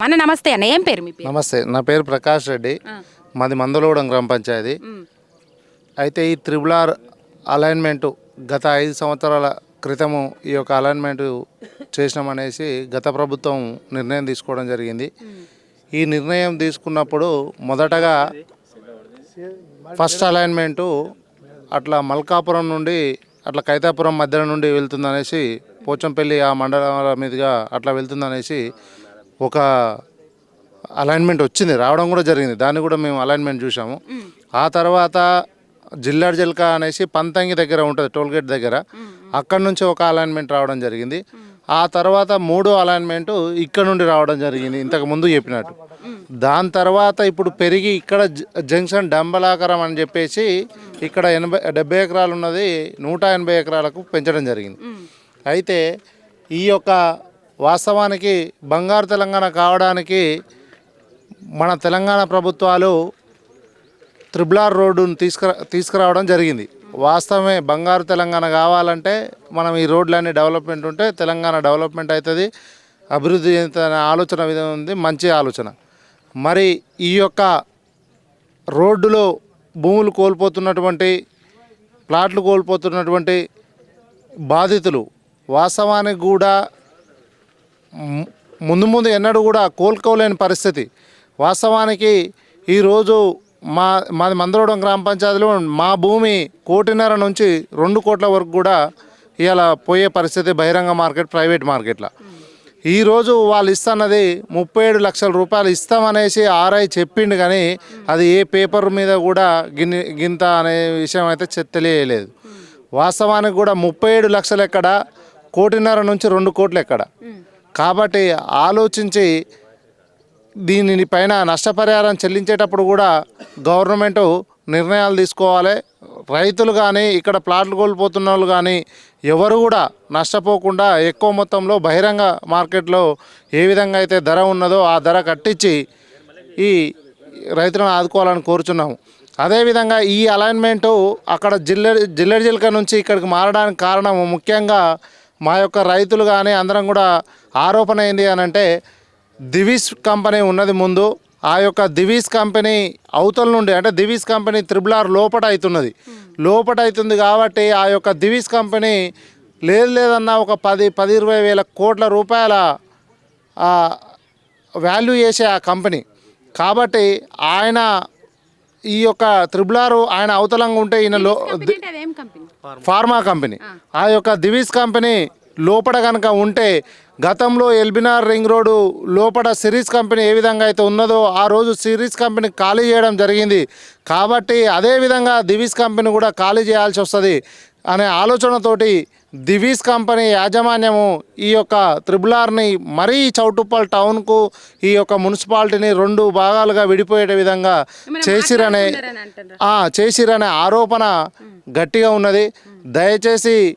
మన నమస్తే అన్న ఏం పేరు మీ పేరు? నమస్తే నా పేరు ప్రకాష్ రెడ్డి. మాది మందలగూడెం గ్రామ పంచాయతీ. అయితే ఈ త్రిబుల్ ఆర్ అలైన్మెంట్ గత ఐదు సంవత్సరాల క్రితము ఈ యొక్క అలైన్మెంట్ చేసినామనేసి గత ప్రభుత్వం నిర్ణయం తీసుకోవడం జరిగింది. ఈ నిర్ణయం తీసుకున్నప్పుడు మొదటగా ఫస్ట్ అలైన్మెంటు అట్లా మల్కాపురం నుండి అట్లా కైతాపురం మధ్య నుండి వెళ్తుందనేసి పోచంపల్లి ఆ మండలాల మీదుగా అట్లా వెళ్తుందనేసి ఒక అలైన్మెంట్ వచ్చింది రావడం కూడా జరిగింది. దాన్ని కూడా మేము అలైన్మెంట్ చూసాము ఆ తర్వాత జిల్లాడ్ జిల్కా అనేసి పంతంగి దగ్గర ఉంటుంది టోల్గేట్ దగ్గర. అక్కడ నుంచి ఒక అలైన్మెంట్ రావడం జరిగింది. ఆ తర్వాత మూడో అలైన్మెంట్ ఇక్కడ నుండి రావడం జరిగింది ఇంతకు ముందు చెప్పినట్టు. దాని తర్వాత ఇప్పుడు పెరిగి ఇక్కడ జ- జంక్షన్ డంబలాకరం అని చెప్పేసి ఇక్కడ ఎనభై డెబ్బై ఎకరాలు ఉన్నది నూట ఎనభై ఎకరాలకు పెంచడం జరిగింది. అయితే ఈ యొక్క వాస్తవానికి బంగారు తెలంగాణ కావడానికి మన తెలంగాణ ప్రభుత్వాలు త్రిబుల్ ఆర్ రోడ్డును తీసుకురా తీసుకురావడం జరిగింది. వాస్తవమే బంగారు తెలంగాణ కావాలంటే మనం ఈ రోడ్లన్నీ డెవలప్మెంట్ ఉంటే తెలంగాణ డెవలప్మెంట్ అవుతుంది. అభివృద్ధి చెందుతుందనే ఆలోచన విధంగా ఉంది. మంచి ఆలోచన. మరి ఈ యొక్క రోడ్డులో భూములు కోల్పోతున్నటువంటి ప్లాట్లు కోల్పోతున్నటువంటి బాధితులు వాస్తవానికి కూడా ముందు ముందు ఎన్నడూ కూడా కోలుకోలేని పరిస్థితి. వాస్తవానికి ఈరోజు మా మాది మందరోడం గ్రామ పంచాయతీలో మా భూమి కోటిన్నర నుంచి రెండు కోట్ల వరకు కూడా ఇవాళ పోయే పరిస్థితి బహిరంగ మార్కెట్ ప్రైవేట్ మార్కెట్లో. ఈరోజు వాళ్ళు ఇస్తున్నది ముప్పై ఏడు లక్షల రూపాయలు ఇస్తామనేసి ఆర్ఐ చెప్పిండు కానీ అది ఏ పేపర్ మీద కూడా గిన్ని గింత అనే విషయం అయితే తెలియలేదు. వాస్తవానికి కూడా ముప్పై ఏడు లక్షలు ఎక్కడ? కోటిన్నర నుంచి రెండు కోట్లు ఎక్కడ? కాబట్టి ఆలోచించి దీనిని పైన నష్టపరిహారం చెల్లించేటప్పుడు కూడా గవర్నమెంటు నిర్ణయాలు తీసుకోవాలి. రైతులు కానీ ఇక్కడ ప్లాట్లు కోల్పోతున్న వాళ్ళు కానీ ఎవరు కూడా నష్టపోకుండా ఎక్కువ మొత్తంలో బహిరంగ మార్కెట్లో ఏ విధంగా అయితే ధర ఉన్నదో ఆ ధర కట్టించి ఈ రైతులను ఆదుకోవాలని కోరుచున్నాము. అదేవిధంగా ఈ అలైన్మెంటు అక్కడ జిల్లె జిల్లెడి జిల్క నుంచి ఇక్కడికి మారడానికి కారణం ముఖ్యంగా మా యొక్క రైతులు కానీ అందరం కూడా ఆరోపణ ఏంటి అని అంటే దివిస్ కంపెనీ ఉన్నది ముందు ఆ యొక్క దివీస్ కంపెనీ అవతల నుండి అంటే దివీస్ కంపెనీ త్రిబుల్ ఆర్ లోపట అవుతున్నది లోపట అవుతుంది కాబట్టి ఆ యొక్క దివీస్ కంపెనీ లేదు లేదన్న ఒక పది పది ఇరవై వేల కోట్ల రూపాయల వాల్యూ చేసే ఆ కంపెనీ. కాబట్టి ఆయన ఈ యొక్క త్రిబుల్ ఆర్ ఆయన అవతలంగా ఉంటే ఈయన లో ఫార్మా కంపెనీ. ఆ. యొక్క దివీస్ కంపెనీ లోపల కనుక ఉంటే గతంలో ఎల్బినార్ రింగ్ రోడ్డు లోపల సిరీస్ కంపెనీ ఏ విధంగా అయితే ఉన్నదో ఆ రోజు సిరీస్ కంపెనీ ఖాళీ చేయడం జరిగింది. కాబట్టి అదే విధంగా దివీస్ కంపెనీ కూడా ఖాళీ చేయాల్సి వస్తుంది. అనే ఆలోచనతోటి దివీస్ కంపెనీ యాజమాన్యము ఈ యొక్క త్రిబుల్ ఆర్ని మరీ చౌటుప్పల్ టౌన్కు ఈ యొక్క మున్సిపాలిటీని రెండు భాగాలుగా విడిపోయే విధంగా చేసిరనే చేసిరనే ఆరోపణ గట్టిగా ఉన్నది. దయచేసి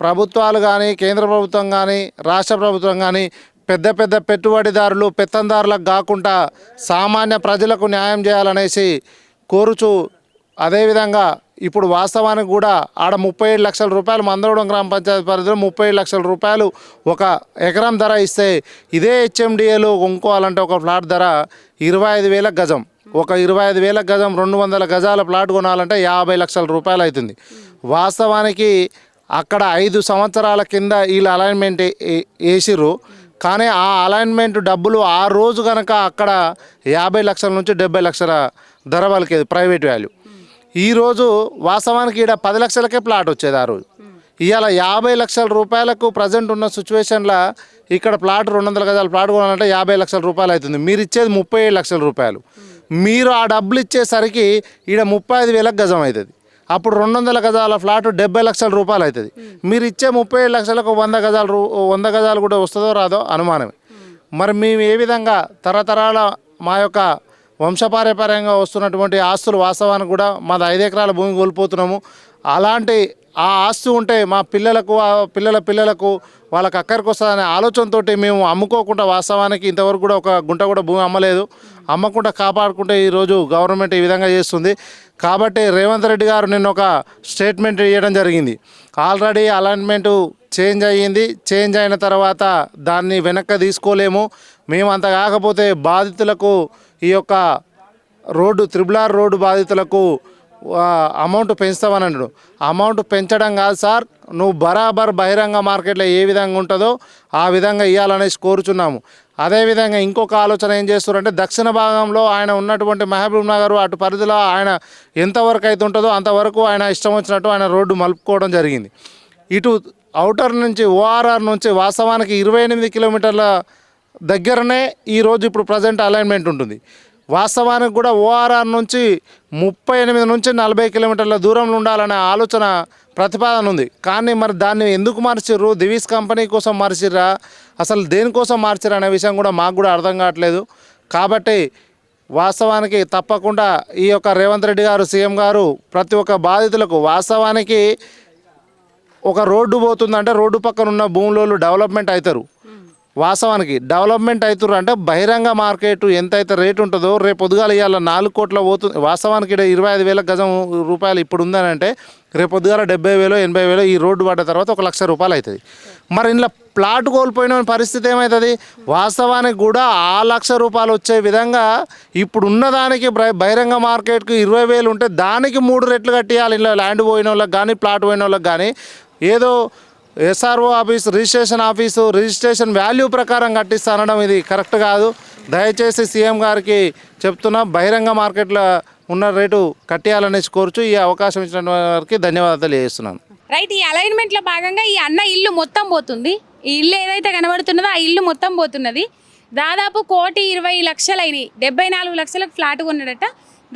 ప్రభుత్వాలు కానీ కేంద్ర ప్రభుత్వం కానీ రాష్ట్ర ప్రభుత్వం కానీ పెద్ద పెద్ద పెట్టుబడిదారులు పెత్తందారులకు కాకుండా సామాన్య ప్రజలకు న్యాయం చేయాలనేసి కోరుచు అదేవిధంగా ఇప్పుడు వాస్తవానికి కూడా ఆడ ముప్పై ఏడు లక్షల రూపాయలు మందరవడం గ్రామ పంచాయతీ పరిధిలో ముప్పై ఏడు లక్షల రూపాయలు ఒక ఎకరం ధర ఇస్తే ఇదే హెచ్ఎండిఏలు కొనుక్కోవాలంటే ఒక ఫ్లాట్ ధర ఇరవై ఐదు వేల గజం. ఒక ఇరవై ఐదు వేల గజం రెండు వందల గజాల ప్లాట్ కొనాలంటే యాభై లక్షల రూపాయలు అవుతుంది. వాస్తవానికి అక్కడ ఐదు సంవత్సరాల కింద వీళ్ళు అలైన్మెంట్ వేసిర్రు. కానీ ఆ అలైన్మెంట్ డబ్బులు ఆ రోజు కనుక అక్కడ యాభై లక్షల నుంచి డెబ్బై లక్షల ధర వాళ్ళకి ప్రైవేట్ వాల్యూ. ఈరోజు వాస్తవానికి ఇక్కడ పది లక్షలకే ప్లాట్ వచ్చేది ఆ రోజు. ఇవాళ యాభై లక్షల రూపాయలకు ప్రజెంట్ ఉన్న సిచ్యువేషన్లో ఇక్కడ ప్లాట్ రెండు వందల గజాల ప్లాట్ కొనాలంటే యాభై లక్షల రూపాయలు అవుతుంది. మీరు ఇచ్చేది ముప్పై ఏడు లక్షల రూపాయలు. మీరు ఆ డబ్బులు ఇచ్చేసరికి ఈడ ముప్పై ఐదు వేలకు గజం అవుతుంది. అప్పుడు రెండు వందల గజాల ఫ్లాట్ డెబ్బై లక్షల రూపాయలు అవుతుంది. మీరు ఇచ్చే ముప్పై ఏడు లక్షలకు వంద గజాలు రూ వంద గజాలు కూడా వస్తుందో రాదో అనుమానమే. మరి మేము ఏ విధంగా తరతరాల మా యొక్క వంశపారంపర్యంగా వస్తున్నటువంటి ఆస్తులు వాస్తవానికి కూడా మాది ఐదు ఎకరాల భూమి కోల్పోతున్నాము. అలాంటి ఆ ఆస్తి ఉంటే మా పిల్లలకు ఆ పిల్లల పిల్లలకు వాళ్ళకి అక్కడికి వస్తుందనే ఆలోచనతోటి మేము అమ్ముకోకుండా వాస్తవానికి ఇంతవరకు కూడా ఒక గుంట కూడా భూమి అమ్మలేదు. అమ్మకుండా కాపాడుకుంటే ఈరోజు గవర్నమెంట్ ఈ విధంగా చేస్తుంది. కాబట్టి రేవంత్ రెడ్డి గారు నిన్న ఒక స్టేట్మెంట్ ఇవ్వడం జరిగింది. ఆల్రెడీ అలైన్మెంటు చేంజ్ అయ్యింది. చేంజ్ అయిన తర్వాత దాన్ని వెనక్కి తీసుకోలేము. మేము అంత కాకపోతే బాధితులకు ఈ యొక్క రోడ్డు త్రిబులార్ రోడ్డు బాధితులకు అమౌంట్ పెంచుతామని అన్నాడు. అమౌంట్ పెంచడం కాదు సార్ నువ్వు బరాబర్ బహిరంగ మార్కెట్లో ఏ విధంగా ఉంటుందో ఆ విధంగా ఇవ్వాలనేసి కోరుచున్నాము. అదేవిధంగా ఇంకొక ఆలోచన ఏం చేస్తారంటే దక్షిణ భాగంలో ఆయన ఉన్నటువంటి మహబూబ్ నగర్ అటు పరిధిలో ఆయన ఎంతవరకు అయితే ఉంటుందో అంతవరకు ఆయన ఇష్టం వచ్చినట్టు ఆయన రోడ్డు మలుపుకోవడం జరిగింది. ఇటు అవుటర్ నుంచి ఓఆర్ఆర్ నుంచి వాస్తవానికి ఇరవై ఎనిమిది కిలోమీటర్ల దగ్గరనే ఈరోజు ఇప్పుడు ప్రజెంట్ అలైన్మెంట్ ఉంటుంది. వాస్తవానికి కూడా ఓఆర్ఆర్ నుంచి ముప్పై ఎనిమిది నుంచి నలభై కిలోమీటర్ల దూరంలో ఉండాలనే ఆలోచన ప్రతిపాదన ఉంది. కానీ మరి దాన్ని ఎందుకు మార్చిర్రు? దివీస్ కంపెనీ కోసం మార్చిర్రా? అసలు దేనికోసం మార్చిర్రు అనే విషయం కూడా మాకు కూడా అర్థం కావట్లేదు. కాబట్టి వాస్తవానికి తప్పకుండా ఈ యొక్క రేవంత్ రెడ్డి గారు సీఎం గారు ప్రతి ఒక్క బాధితులకు వాస్తవానికి ఒక రోడ్డు పోతుందంటే రోడ్డు పక్కన ఉన్న భూములలో డెవలప్మెంట్ అవుతారు. వాస్తవానికి డెవలప్మెంట్ అవుతుర్రు అంటే బహిరంగ మార్కెట్ ఎంత అయితే రేట్ ఉంటుందో రేపు పొద్దుగాల ఇవాళ నాలుగు కోట్ల పోతుంది. వాస్తవానికి ఇక్కడ ఇరవై ఐదు వేల గజం రూపాయలు ఇప్పుడు ఉందని అంటే రేపు పొద్దుగాల డెబ్బై వేలు ఎనభై వేలు ఈ రోడ్డు పడ్డ తర్వాత ఒక లక్ష రూపాయలు అవుతుంది. మరి ఇంట్లో ప్లాట్ కోల్పోయిన పరిస్థితి ఏమవుతుంది వాస్తవానికి కూడా ఆ లక్ష రూపాయలు వచ్చే విధంగా ఇప్పుడు ఉన్నదానికి బహిరంగ మార్కెట్కి ఇరవై వేలు ఉంటే దానికి మూడు రెట్లు కట్టియాలి. ఇంట్లో ల్యాండ్ పోయిన వాళ్ళకి కానీ ప్లాట్ పోయిన వాళ్ళకి కానీ ఏదో SRO office registration office registration value ప్రకారం కట్టిస్తానడం ఇది కరెక్ట్ కాదు. దయచేసి సీఎం గారికి చెప్తున్నా బహిరంగ మార్కెట్లో ఉన్న రేటు కట్టేయాలనేసి కోరుచు ఈ అవకాశం ఇచ్చిన వారికి ధన్యవాదాలు తెలియజేస్తున్నాను. రైట్ ఈ అలైన్మెంట్లో భాగంగా ఈ అన్న ఇల్లు మొత్తం పోతుంది. ఈ ఇల్లు ఏదైతే కనబడుతున్నదో ఆ ఇల్లు మొత్తం పోతున్నది. దాదాపు కోటి ఇరవై లక్షలు అయినాయి డెబ్బై నాలుగు లక్షలకు ఫ్లాట్ కొన్నాడట.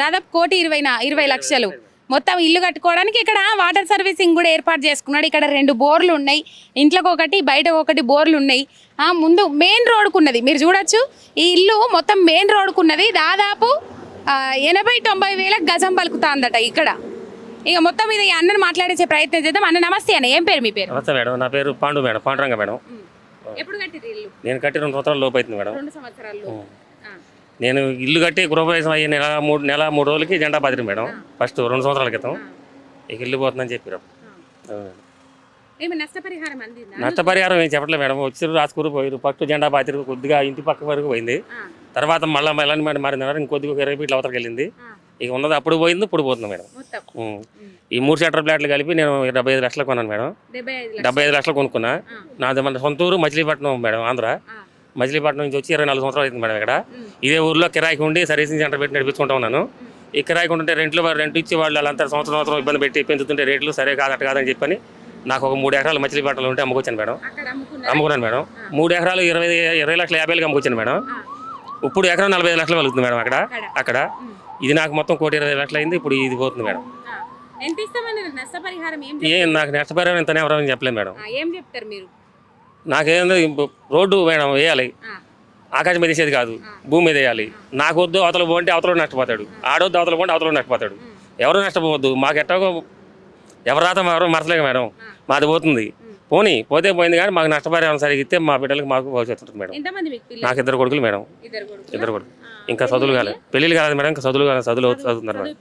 దాదాపు కోటి ఇరవై ఇరవై లక్షలు. మొత్తం ఇల్లు కట్టుకోవడానికి ఇక్కడ వాటర్ సర్వీసింగ్ కూడా ఏర్పాటు చేసుకున్నాడు. ఇక్కడ రెండు బోర్లు ఉన్నాయి. ఇంట్లోకి ఒకటి బయట ఒకటి బోర్లు ఉన్నాయి. ఆ, ముందు మెయిన్ రోడ్కు ఉన్నది. మీరు చూడొచ్చు. ఈ ఇల్లు మొత్తం మెయిన్ రోడ్కు ఉన్నది. దాదాపు ఎనభై తొంభై వేలకు గజం పలుకుతాందట ఇక్కడ. ఇక మొత్తం మీద ఈ అన్నను మాట్లాడించే ప్రయత్నం చేద్దాం. అన్న నమస్తే అన్న. ఏం పేరు మీ పేరు? నమస్తే మేడం. నా పేరు పాండు మేడం. పాండురంగ మేడం. ఎప్పుడు కట్టిరు ఇల్లు? నేను కట్టి రెండు సంవత్సరాల లోపు అవుతుంది మేడం. రెండు సంవత్సరాలు నేను ఇల్లు కట్టి గృహప్రవేశం అయ్యి నెల మూడు నెల మూడు రోజులకి జెండా బాధిరి మేడం. ఫస్ట్ రెండు సంవత్సరాల క్రితం. ఇక ఇల్లు పోతుందని చెప్పారు నష్టపరిహారం ఏం చెప్పట్లేదు మేడం. వచ్చారు రాసుకూరు పోయారు ఫస్ట్ జెండా బాధిరు కొద్దిగా ఇంటి పక్క వరకు పోయింది. తర్వాత మళ్ళీ మళ్ళీ మరి మారింది ఇంకొద్దిగా ఇరవై ఫీట్ల అవతలకి వెళ్ళింది. ఇక ఉన్నది అప్పుడు పోయింది ఇప్పుడు పోతుంది మేడం. ఈ మూడు షట్టర్ ప్లాట్లు కలిపి నేను డెబ్బై ఐదు లక్షలు కొన్నాను మేడం. డెబ్బై ఐదు లక్షలు. కొనుక్కున్నా. నాది మన సొంత ఊరు మచిలీపట్నం మేడం ఆంధ్ర. ఆ, మచిలీపట్నం నుంచి వచ్చి ఇరవై నాలుగు సంవత్సరాలు అవుతుంది మేడం ఇక్కడ. ఇదే ఊర్లో కిరాయికి ఉండి సర్వీసింగ్ సెంటర్ పెట్టి నడిపించుకుంటా ఉన్నాను. ఈ కిరాయికి ఉంటుంటే రెంట్లు రెంట్ ఇచ్చి వాళ్ళు వాళ్ళంతా సంవత్సరం సంవత్సరం ఇబ్బంది పెట్టి పెంచుతుంటే రేట్లు సరే కాదట కాదని చెప్పని నాకు ఒక మూడు ఎకరాలు మచిలీపట్నంలో ఉంటే అమ్ముకొచ్చాను మేడం. అమ్ముకున్నాను మేడం. మూడు ఎకరాలు ఇరవై ఇరవై లక్షల యాభై వేలకు అమ్ముకొచ్చాను మేడం. ఇప్పుడు ఎకరం నలభై ఐదు లక్షలు వెళ్తుంది మేడం అక్కడ. అక్కడ. ఇది నాకు మొత్తం కోటి ఇరవై లక్షలు అయింది ఇప్పుడు ఇది పోతుంది మేడం. ఆ. ఎంత ఇస్తామని నష్టపరిహారం ఏం? నాకు నష్టపరిహారం ఇంతనే ఎవరైనా చెప్పలేదు మేడం. ఏం చెప్తారు మీరు? నాకేందో రోడ్డు మేడం వేయాలి. ఆకాశం మీద వేసేది కాదు. భూమి మీద వేయాలి. నాకు వద్దు అవతల పోంటే అవతల నష్టపోతాడు. ఆడొద్దు అవతల పోంటే అవతల నష్టపోతాడు. ఎవరు నష్టపోవద్దు. మాకు ఎట్టాగో ఎవరు రాత ఎవరు మరసలేక మేడం. మాది పోతుంది. పోనీ పోతే పోయింది కానీ మాకు నష్టపరిహారం సరిగ్గా ఇస్తే మా బిడ్డలకు మాకు భవిష్యత్తు ఉంటుంది మేడం. నాకు ఇద్దరు కొడుకులు మేడం. ఇద్దరు కొడుకులా? ఇంకా చదువులు కాలేదు పెళ్ళిళ్ళు కాలేదు మేడం ఇంకా చదువులు కాలేదు. చదువులు చదువుతున్నారు మేడం.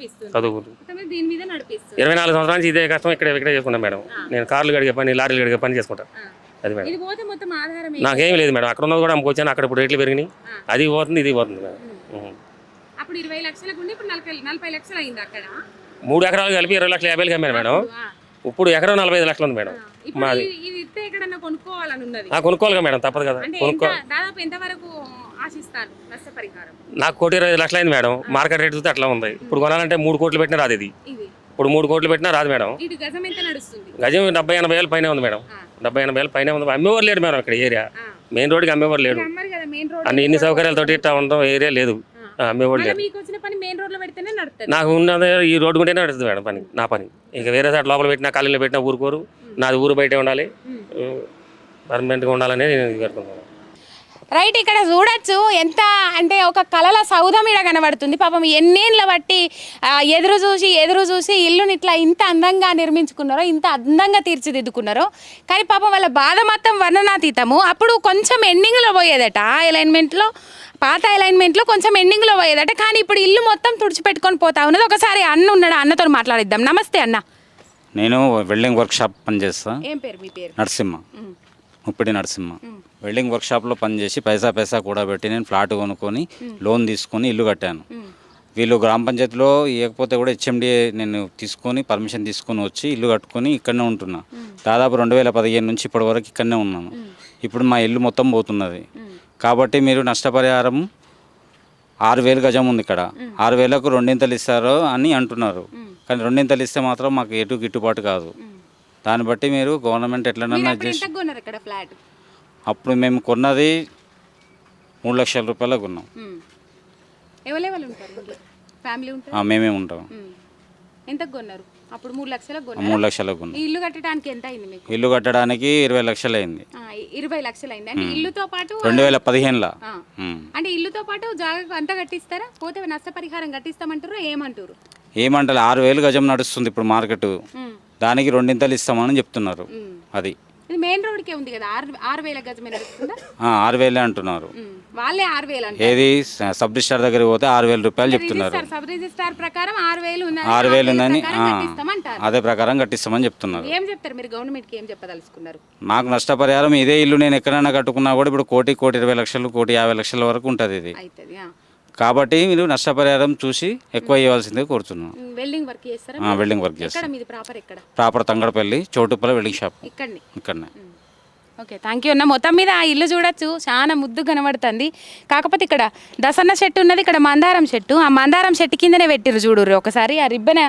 నడిపిస్తుంది. ఇరవై నాలుగు సంవత్సరాల నుంచి ఇదే కష్టం ఇక్కడ ఇక్కడే చేసుకున్నాను మేడం. నేను కార్లు గడిగే పని లారీలు గడిగే పని చేసుకుంటాను. అది మేడం. ఇది పోతే మొత్తం ఆధారం ఏంటి? నాకేం లేదు. మేడం. అక్కడ ఉన్నది కూడా అమ్ముకొచ్చాను అక్కడ ఇప్పుడు రేట్లు పెరిగినాయి. అది పోతుంది ఇది పోతుంది మేడం. అప్పుడు ఇరవై లక్షలకు ఉండి ఇప్పుడు నలభై నలభై లక్షలు అయింది అక్కడ. మూడు ఎకరాలు కలిపి ఇరవై లక్షల యాభైలు కమ్మాను మేడం. ఆ, ఇప్పుడు ఎకరం నలభై ఐదు లక్షలు ఉంది మేడం. ఇప్పుడు మాది. ఇది- ఇది ఇస్తే ఎక్కడన్నా కొనుక్కోవాలని ఉన్నది. ఆ కొనుక్కోవాలి మేడం తప్పదు కదా. అంటే కొనుక్కో ఎంత దాదాపు ఎంత వరకు ఆశిస్తారు నష్టపరిహారం? నాకు కోటి ఇరవై ఐదు లక్షలు అయింది మేడం. మార్కెట్ రేట్ చూస్తే అట్లా ఉంది. ఇప్పుడు కొనాలంటే మూడు కోట్లు పెట్టినా రాదు ఇది. ఇది. ఇప్పుడు మూడు కోట్లు పెట్టినా రాదు మేడం. ఇటు గజం ఎంత నడుస్తుంది? గజం డెబ్బై ఎనభై వేలు పైన ఉంది మేడం. ఆ, డెబ్బై ఎనభై వేలు పైన ఉంది. అమ్మేవారు లేడు మేడం ఇక్కడ ఏరియా. మెయిన్ రోడ్కి అమ్మేవారు లేడు. ఇక్కడ అమ్మారు కదా మెయిన్ రోడ్ అన్ని ఇన్ని సౌకర్యాలతోటి ఇట్లా ఉండడం ఏరియా లేదు. ఆ, అమ్మేవాడు మళ్ళీ లేడు మీకు వచ్చిన పని మెయిన్ రోడ్లో పెడితేనే నడుస్తుంది నాకు ఉన్నది ఈ రోడ్డు ఉంటేనే నడుస్తుంది మేడం పని నా పని. ఇంకా వేరే సైడ్ లోపల పెట్టినా కాలనీలో పెట్టినా ఊరుకోరు. నాది ఊరు బయటే ఉండాలి. పర్మనెంట్గా ఉండాలని నేను పెట్టుకున్నాను రైట్ ఇక్కడ చూడొచ్చు. ఎంత అంటే ఒక కళల సౌధం ఈడ కనబడుతుంది. పాపం ఎన్నేళ్ళ బట్టి ఎదురు చూసి ఎదురు చూసి ఇల్లుని ఇట్లా ఇంత అందంగా నిర్మించుకున్నారో ఇంత అందంగా తీర్చిదిద్దుకున్నారో. కానీ పాపం వాళ్ళ బాధ మొత్తం వర్ణనాతీతము. అప్పుడు కొంచెం ఎండింగ్లో పోయేదట. ఆ అలైన్మెంట్లో పాత అలైన్మెంట్లో కొంచెం ఎండింగ్లో పోయేదట. కానీ ఇప్పుడు ఇల్లు మొత్తం తుడిచిపెట్టుకొని పోతా ఉన్నది. ఒకసారి అన్న ఉన్నాడు? అన్నతో మాట్లాడిద్దాం. నమస్తే అన్న. నేను వెల్డింగ్ వర్క్ షాప్ పనిచేస్తా. ఏం పేరు? మీ పేరు? నరసింహ. ముప్పిడి నరసింహ. వెల్డింగ్ వర్క్ షాప్లో పనిచేసి పైసా పైసా కూడా పెట్టి నేను ఫ్లాట్ కొనుక్కొని లోన్ తీసుకొని ఇల్లు కట్టాను. వీళ్ళు గ్రామ పంచాయతీలో ఇవ్వకపోతే కూడా హెచ్ఎండిఏ నేను తీసుకొని పర్మిషన్ తీసుకొని వచ్చి ఇల్లు కట్టుకొని ఇక్కడనే ఉంటున్నా. దాదాపు రెండు వేల పదిహేను నుంచి ఇప్పటి వరకు ఇక్కడనే ఉన్నాను. ఇప్పుడు మా ఇల్లు మొత్తం పోతున్నది. కాబట్టి మీరు నష్టపరిహారం ఆరు వేలు గజం ఉంది ఇక్కడ. ఆరు వేలకు రెండింతలు ఇస్తారు అని అంటున్నారు. కానీ రెండింతలు ఇస్తే మాత్రం మాకు ఎటు గిట్టుబాటు కాదు. దాన్ని బట్టి మీరు గవర్నమెంట్ ఎట్లనన్నా కొన్నారు ఇక్కడ ఫ్లాట్? అప్పుడు మేము కొన్నది మూడు లక్షల రూపాయలకు కొన్నాం. ఎవరెవరు ఉంటారు? ఫ్యామిలీ ఉంటారు? మేమే ఉంటాం. ఎంతకు కొన్నారు? అప్పుడు మూడు లక్షలకు మూడు లక్షలకు ఇల్లు కట్టడానికి ఎంత అయింది మీకు? ఇల్లు కట్టడానికి ఇరవై లక్షలు అయింది. ఇరవై లక్షలు అయింది? అంటే ఇల్లుతో పాటు రెండు వేల పదిహేనులో. అంటే ఇల్లుతో పాటు జాగా అంతా కట్టిస్తారా? పోతే నష్టపరిహారం కట్టిస్తామంటారు ఏమంటారు? ఏమంటారు ఆరు వేలు గజం నడుస్తుంది ఇప్పుడు మార్కెట్. దానికి రెండింతలు ఇస్తామని చెప్తున్నారు. అది. మెయిన్ రోడ్కే ఉంది కదా. ఆరు ఆరు వేల ఆరు వేలే అంటున్నారు. వాళ్ళే ఆరు వేలు ఏది? సబ్ రిజిస్టార్ దగ్గరికి పోతే ఆరు వేల రూపాయలు చెప్తున్నారు. సబ్ రిజిస్టార్ ప్రకారం ఆరు వేలు ఆరు వేలు ఉందని అదే ప్రకారం కట్టిస్తామని చెప్తున్నారు. ఏం చెప్తారు మీరు గవర్నమెంట్కి ఏం చెప్పదలుచుకున్నారు? మాకు నష్టపరిహారం ఇదే ఇల్లు నేను ఎక్కడైనా కట్టుకున్నా కూడా ఇప్పుడు కోటి కోటి ఇరవై లక్షలు కోటి యాభై లక్షల వరకు ఉంటుంది ఇది. కాబట్టి మీరు నష్టపరిహారం చూసి ఎక్కువ ఇవ్వాల్సిందే కోరుతున్నాను వెల్డింగ్ వర్క్ చేస్తారా? ఆ, వెల్డింగ్ వర్క్ ఎక్కడ చేస్తాను మీది proper Thangadapalli Chotupalli welding shop ఇక్కడనే. ఓకే థ్యాంక్ యూ అన్న. మొత్తం మీద ఆ ఇల్లు చూడొచ్చు. చాలా ముద్దు కనబడుతుంది. కాకపోతే ఇక్కడ దసన్న చెట్టు ఉన్నది ఇక్కడ మందారం చెట్టు. ఆ మందారం చెట్టు కిందనే పెట్టిర్రు చూడుర్రు. ఒకసారి ఆ రిబ్బన్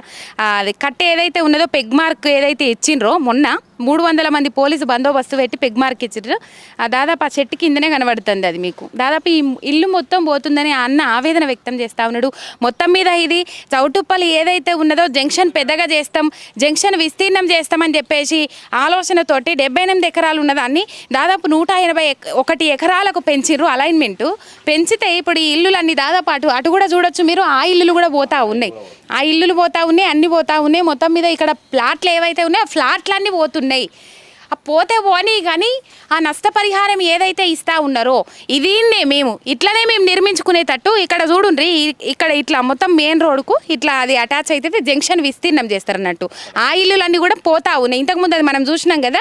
అది కట్ట ఏదైతే ఉన్నదో పెగ్ మార్క్ ఏదైతే ఇచ్చిండ్రో మొన్న మూడు వందల మంది పోలీసు బందోబస్తు పెట్టి పెగ్ మార్క్ ఇచ్చిండ్రు ఆ దాదాపు ఆ చెట్టు కిందనే కనబడుతుంది అది మీకు. దాదాపు ఈ ఇల్లు మొత్తం పోతుందని ఆ అన్న ఆవేదన వ్యక్తం చేస్తా ఉన్నాడు. మొత్తం మీద ఇది చౌటుప్పలు ఏదైతే ఉన్నదో జంక్షన్ పెద్దగా చేస్తాం జంక్షన్ విస్తీర్ణం చేస్తామని చెప్పేసి ఆలోచనతోటి డెబ్బై ఎనిమిది ఎకరాలు ఉన్నదాన్ని దాదాపు నూట ఎనభై ఎక- ఒకటి ఎకరాలకు పెంచిర్రు అలైన్మెంట్. పెంచితే ఇప్పుడు ఈ ఇల్లులన్నీ దాదాపు అటు అటు కూడా చూడొచ్చు మీరు ఆ ఇల్లులు కూడా పోతా ఉన్నాయి. ఆ ఇల్లులు పోతా ఉన్నాయి అన్ని పోతా ఉన్నాయి. మొత్తం మీద ఇక్కడ ప్లాట్లు ఏవైతే ఉన్నాయో ఆ ఫ్లాట్లన్నీ పోతున్నాయి. ఆ పోతే పోనీ కానీ ఆ నష్టపరిహారం ఏదైతే ఇస్తా ఉన్నారో ఇదిన్నే మేము ఇట్లనే మేము నిర్మించుకునేటట్టు ఇక్కడ చూడుండ్రి ఇక్కడ ఇట్లా మొత్తం మెయిన్ రోడ్కు ఇట్లా అది అటాచ్ అయితే జంక్షన్ విస్తీర్ణం చేస్తారు అన్నట్టు ఆ ఇల్లులన్నీ కూడా పోతా ఉన్నాయి. ఇంతకుముందు అది మనం చూసినాం కదా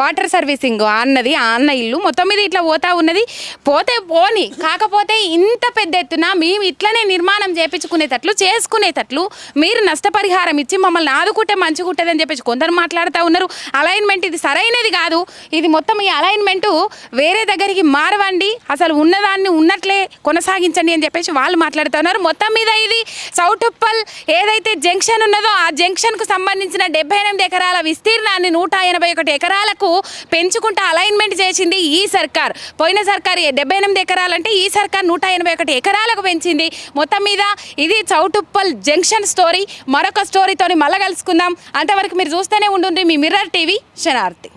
వాటర్ సర్వీసింగ్ అన్నది ఆ అన్న ఇల్లు మొత్తం మీద ఇట్లా పోతా ఉన్నది. పోతే పోని కాకపోతే ఇంత పెద్ద ఎత్తున మేము ఇట్లనే నిర్మాణం చేపించుకునేటట్లు చేసుకునేటట్లు మీరు నష్టపరిహారం ఇచ్చి మమ్మల్ని ఆదుకుంటే మంచిగా ఉంటుందని అని చెప్పేసి కొందరు మాట్లాడుతూ ఉన్నారు. అలైన్మెంట్ ఇది సరైనది కాదు. ఇది మొత్తం ఈ అలైన్మెంట్ వేరే దగ్గరికి మారవండి. అసలు ఉన్నదాన్ని ఉన్నట్లే కొనసాగించండి అని చెప్పేసి వాళ్ళు మాట్లాడుతున్నారు. మొత్తం మీద ఇది సౌటుప్పల్ ఏదైతే జంక్షన్ ఉన్నదో ఆ జంక్షన్కు సంబంధించిన డెబ్బై ఎనిమిది ఎకరాల విస్తీర్ణాన్ని నూట ఎనభై ఒకటి ఎకరాలకు పెంచుకుంటూ అలైన్మెంట్ చేసింది ఈ సర్కార్. పోయిన సర్కార్ డెబ్బై ఎనిమిది ఎకరాలంటే ఈ సర్కార్ నూట ఎనభై ఒకటి ఎకరాలకు పెంచింది. మొత్తం మీద ఇది చౌటుప్పల్ జంక్షన్ స్టోరీ. మరొక స్టోరీతో మళ్ళా కలుసుకుందాం. అంతవరకు మీరు చూస్తూనే ఉండండి మీ మిర్రర్ టీవీ ganarte.